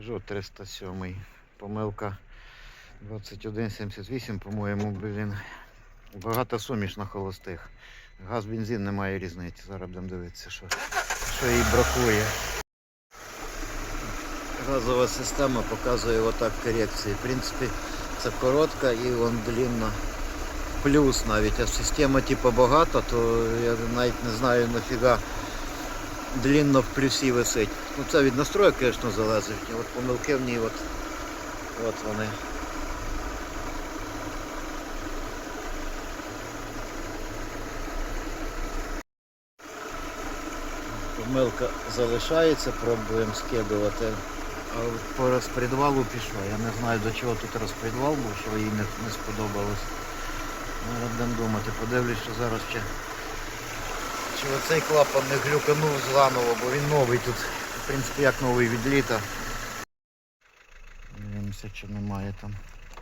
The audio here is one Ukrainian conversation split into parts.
Peugeot 307. Помилка 2178, по-моєму, блін. Багато суміш на холостих. Газ, бензин немає різниці. Зараз будемо дивитися, що, що їй бракує. Газова система показує отак корекції. В принципі, це коротка і вон длинна. Плюс навіть, а система типу багата, то я навіть не знаю нафіга длинно в плюсі висить. Ну це від настроєк, звісно, залежить. От помилки в ній от, от вони. Помилка залишається, пробуємо скидувати. А по розпредвалу пішло. Я не знаю до чого тут розпредвал був, що їй не, не сподобалось. Будемо думати, подивлюсь, що зараз ще чи оцей клапан не глюканув заново, бо він новий тут. В принципі, як новий від літа. Дивимося, чи немає там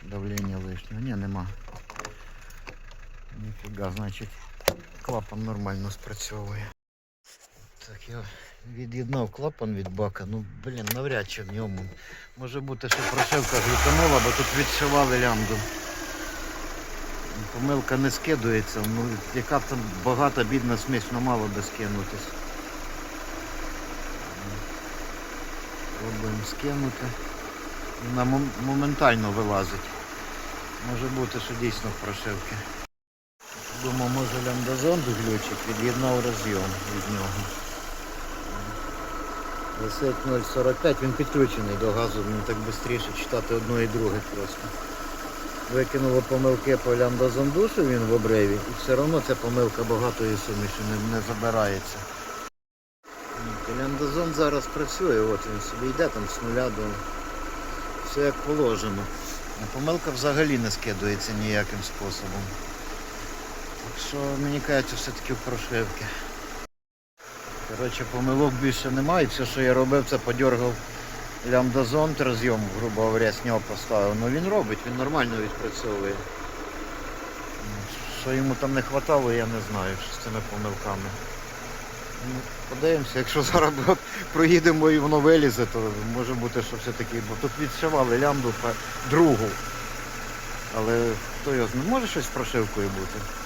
давлення лишнього. Ні, нема. Ніфіга, значить клапан нормально спрацьовує. Так, я від'єднав клапан від бака. Ну, блін, навряд чи в ньому. Може бути, що прошивка глюканула, бо тут відшивали лямбду. Помилка не скидується, ну яка б там багата бідна ну мало би скинутись. Пробуємо скинути. Вона моментально вилазить. Може бути, що дійсно в прошивки. Думав, може лямбдазон глючить, від'єднав розйом від нього. Висить 0,45, він підключений до газу, мені так швидше читати одне і друге просто. Викинуло помилки по лямбдазондушу він в обриві, і все одно ця помилка багатої суміші не, не забирається. От, зараз працює, от він собі йде там з нуля до все як положено. Помилка взагалі не скидується ніяким способом. Так що мені кажеться все-таки в прошивки. Коротше, помилок більше немає. Все, що я робив, це подергав лямбдазон розйом, грубо говоря, з нього поставив. Ну він робить, він нормально відпрацьовує. Що йому там не вистачало, я не знаю, що з цими помилками. Ну, подивимося, якщо зараз проїдемо і воно вилізе, то може бути, що все-таки, бо тут відшивали лямбду другу. Але хто його знає, може щось з прошивкою бути.